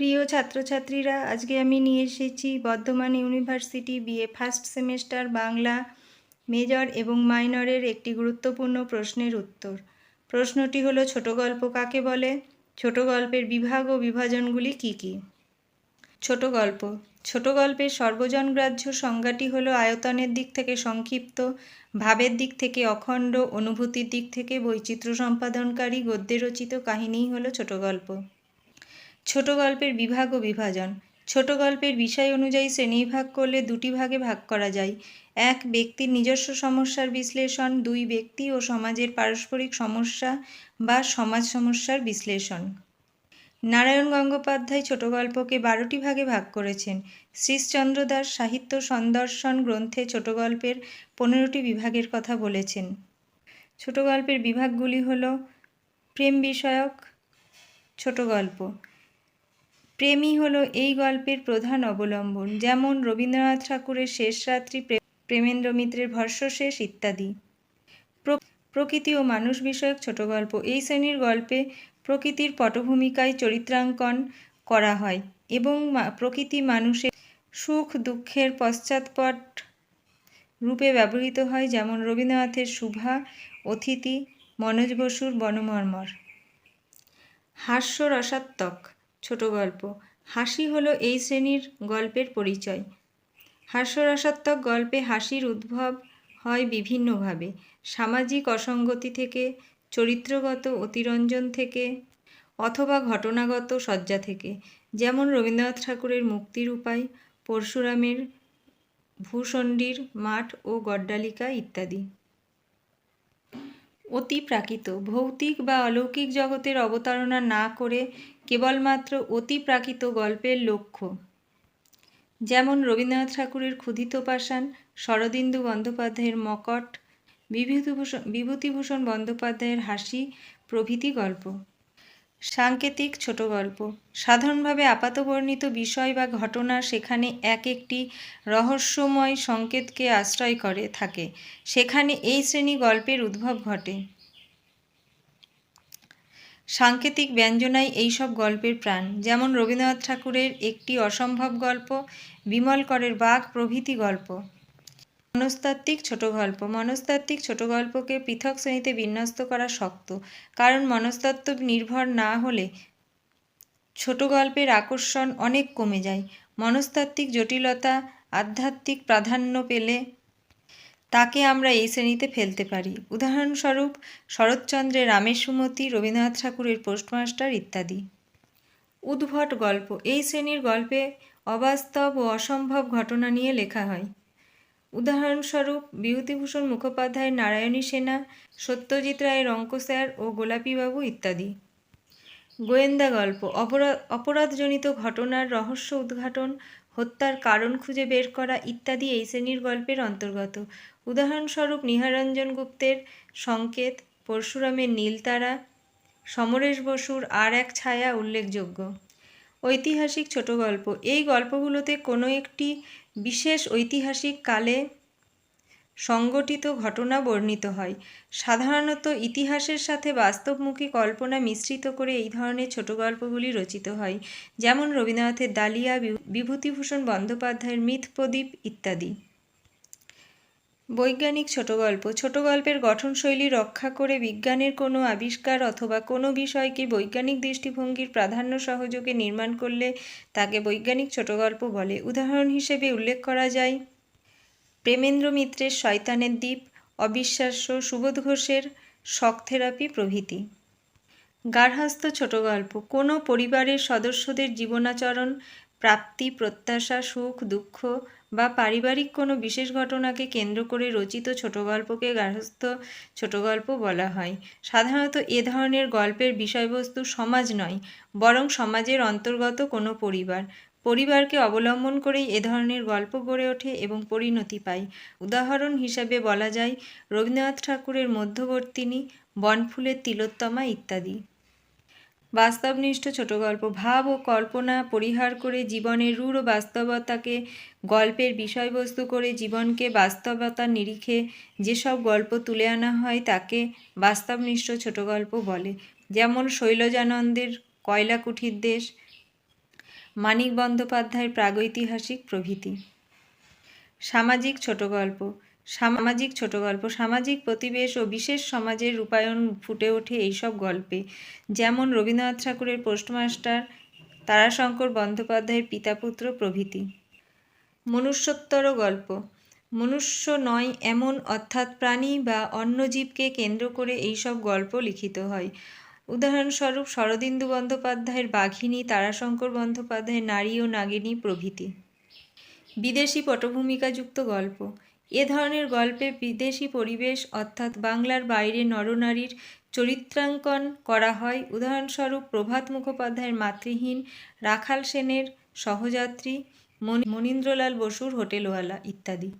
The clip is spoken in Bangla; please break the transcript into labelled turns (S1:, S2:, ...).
S1: প্রিয় ছাত্রছাত্রীরা, আজকে আমি নিয়ে এসেছি Bardhaman university BA first semester Bangla major এবং মাইনরের একটি গুরুত্বপূর্ণ প্রশ্নের উত্তর। প্রশ্নটি হলো, ছোট গল্প কাকে বলে? ছোট গল্পের বিভাগ ও বিভাজনগুলি কি কি? ছোট গল্প। ছোট গল্পের সর্বজনগ্রাহ্য সংজ্ঞাটি হলো, আয়তনের দিক থেকে সংক্ষিপ্ত, ভাবের দিক থেকে অখণ্ড, অনুভূতির দিক থেকে বৈচিত্র্য সম্পাদনকারী গদ্যে রচিত কাহিনীই হলো ছোট গল্প। ছোট গল্পের বিভাগ ও বিভাজন। ছোট গল্পের বিষয় অনুযায়ী শ্রেণীবিভাগ করলে দুটি ভাগে ভাগ করা যায়। এক, ব্যক্তির নিজস্ব সমস্যার বিশ্লেষণ। দুই, ব্যক্তি ও সমাজের পারস্পরিক সমস্যা বা সমাজ সমস্যার বিশ্লেষণ। নারায়ণ গঙ্গোপাধ্যায় ছোট গল্পকে বারোটি ভাগে ভাগ করেছেন। শ্রীশচন্দ্র দাস সাহিত্য সন্দর্শন গ্রন্থে ছোট গল্পের পনেরোটি বিভাগের কথা বলেছেন। ছোট গল্পের বিভাগগুলি হল প্রেম বিষয়ক ছোট গল্প। প্রেমই হলো এই গল্পের প্রধান অবলম্বন, যেমন রবীন্দ্রনাথ ঠাকুরের শেষ রাত্রি প্রে- প্রেমেন্দ্র মিত্রের ভস্মশেষ ইত্যাদি। প্রকৃতি ও মানুষ বিষয়ক ছোট গল্প। এই শ্রেণির গল্পে প্রকৃতির পটভূমিকায় চরিত্রাঙ্কন করা হয় এবং প্রকৃতি মানুষের সুখ দুঃখের পশ্চাৎপট রূপে ব্যবহৃত হয়, যেমন রবীন্দ্রনাথের শুভা অতিথি, মনোজ বসুর বনমর্মর। হাস্যরসাত্মক। ছোট গল্প। হাসি হলো এই শ্রেণির গল্পের পরিচয়। হাস্যরসাত্মক গল্পে হাসির উদ্ভব হয় বিভিন্নভাবে। সামাজিক অসঙ্গতি থেকে, চরিত্রগত অতিরঞ্জন থেকে, অথবা ঘটনাগত সজ্জা থেকে। যেমন রবীন্দ্রনাথ ঠাকুরের মুক্তির উপায়, পরশুরামের ভূষণ্ডির মাঠ ও গড্ডালিকা ইত্যাদি। অতি প্রাকৃত। ভৌতিক বা অলৌকিক জগতের অবতারণা না করে কেবলমাত্র অতি প্রাকৃত গল্পের লক্ষ্য। যেমন রবীন্দ্রনাথ ঠাকুরের ক্ষুধিত পাষাণ, শরদিন্দু বন্দ্যোপাধ্যায়ের মকট, বিভূতিভূষণ বিভূতিভূষণ বন্দ্যোপাধ্যায়ের হাসি প্রভৃতি গল্প। সাংকেতিক ছোট গল্প। সাধারণভাবে আপাতবর্ণিত বিষয় বা ঘটনা সেখানে এক একটি রহস্যময় সংকেতকে আশ্রয় করে, থাকে। সেখানে এই শ্রেণি গল্পের উদ্ভব ঘটে। সাংকেতিক ব্যঞ্জনাই এইসব গল্পের প্রাণ। যেমন রবীন্দ্রনাথ ঠাকুরের একটি অসম্ভব গল্প বিমল করের বাঘ প্রভৃতি গল্প। মনস্তাত্ত্বিক ছোট গল্প। মনস্তাত্ত্বিক ছোট গল্পকে পৃথক শ্রেণীতে বিন্যস্ত করা শক্ত, কারণ মনস্তত্ত্ব নির্ভর না হলে ছোট গল্পের আকর্ষণ অনেক কমে যায়। মনস্তাত্ত্বিক জটিলতা আধ্যাত্মিক প্রাধান্য পেলে তাকে আমরা এই শ্রেণীতে ফেলতে পারি। উদাহরণস্বরূপ, শরৎচন্দ্রের রামের সুমতি রবীন্দ্রনাথ ঠাকুরের পোস্টমাস্টার ইত্যাদি। উদ্ভট গল্প। এই শ্রেণির গল্পে অবাস্তব ও অসম্ভব ঘটনা নিয়ে লেখা হয়। উদাহরণস্বরূপ বিভূতিভূষণ মুখোপাধ্যায়ের নারায়ণী সেনা, সত্যজিৎ রায়ের অঙ্ক স্যার ও গোলাপীবাবু ইত্যাদি। গোয়েন্দা গল্প অপরাধ অপরাধজনিত ঘটনার রহস্য উদ্ঘাটন, হত্যার কারণ খুঁজে বের করা ইত্যাদি এই শ্রেণির গল্পের অন্তর্গত। উদাহরণস্বরূপ নিহারঞ্জন গুপ্তের সংকেত, পরশুরামের নীলতারা, সমরেশ বসুর আর এক ছায়া উল্লেখযোগ্য। ঐতিহাসিক ছোট গল্প। এই গল্পগুলোতে কোনো একটি বিশেষ ঐতিহাসিক কালে সংগঠিত ঘটনা বর্ণিত হয়। সাধারণত ইতিহাসের সাথে বাস্তবমুখী কল্পনা মিশ্রিত করে এই ধরনের ছোট গল্পগুলি রচিত হয়। যেমন রবীন্দ্রনাথের দালিয়া বিভূ- বিভূতিভূষণ বন্দ্যোপাধ্যায়ের মিথ প্রদীপ ইত্যাদি। বৈজ্ঞানিক ছোট গল্প। ছোট গল্পের গঠনশৈলী রক্ষা করে বিজ্ঞানের কোনো আবিষ্কার অথবা কোনো বিষয়কে বৈজ্ঞানিক দৃষ্টিভঙ্গির প্রাধান্য সহযোগে নির্মাণ করলে তাকে বৈজ্ঞানিক ছোট গল্প বলে। উদাহরণ হিসেবে উল্লেখ করা যায়, প্রেমেন্দ্র মিত্রের শয়তানের দ্বীপ, অবিশ্বাস্য সুবোধ ঘোষের শক থেরাপি প্রভৃতি। গার্হস্থ্য ছোট গল্প। কোনো পরিবারের সদস্যদের জীবনাচরণ প্রাপ্তি, প্রত্যাশা, সুখ, দুঃখ বা পারিবারিক কোনো বিশেষ ঘটনাকে কেন্দ্র করে রচিত ছোট গল্পকে গার্হস্থ্য ছোট গল্প বলা হয়। সাধারণত এ ধরনের গল্পের বিষয়বস্তু সমাজ নয়, বরং সমাজের অন্তর্গত কোনো পরিবার। পরিবারকে অবলম্বন করেই এ ধরনের গল্প গড়ে ওঠে এবং পরিণতি পায়। উদাহরণ হিসাবে বলা যায়, রবীন্দ্রনাথ ঠাকুরের মধ্যবর্তিনী, বনফুলের তিলোত্তমা ইত্যাদি। বাস্তবনিষ্ঠ ছোট গল্প ভাব ও কল্পনা পরিহার করে জীবনের রূঢ় বাস্তবতাকে, গল্পের বিষয়বস্তু করে জীবনকে বাস্তবতার নিরিখে যেসব গল্প তুলে আনা হয় তাকে বাস্তবনিষ্ঠ ছোট গল্প বলে। যেমন শৈলজানন্দের কয়লা কুঠির দেশ, মানিক বন্দ্যোপাধ্যায়ের প্রাগৈতিহাসিক প্রভৃতি। সামাজিক ছোট গল্প সামাজিক ছোট গল্প, সামাজিক প্রতিবেশ ও বিশেষ সমাজের রূপায়ণ ফুটে ওঠে এইসব গল্পে। যেমন রবীন্দ্রনাথ ঠাকুরের পোস্টমাস্টার তারাশঙ্কর বন্দ্যোপাধ্যায়ের পিতাপুত্র প্রভৃতি। মনুষ্যোত্তর গল্প। মনুষ্য নয় এমন অর্থাৎ প্রাণী বা অন্য জীবকে কেন্দ্র করে এইসব গল্প লিখিত হয়। উদাহরণস্বরূপ শরদিন্দু বন্দ্যোপাধ্যায়ের বাঘিনী, তারাশঙ্কর বন্দ্যোপাধ্যায়ের নারী ও নাগিনী প্রভৃতি। বিদেশি পটভূমিকাযুক্ত গল্প। এ ধরনের গল্পে বিদেশি পরিবেশ, অর্থাৎ বাংলার বাইরে নরনারীর চরিত্রাঙ্কন করা হয়। উদাহরণস্বরূপ প্রভাত মুখোপাধ্যায়ের মাতৃহীন রাখাল সেনের সহযাত্রী মনীন্দ্রলাল বসুর হোটেলওয়ালা ইত্যাদি।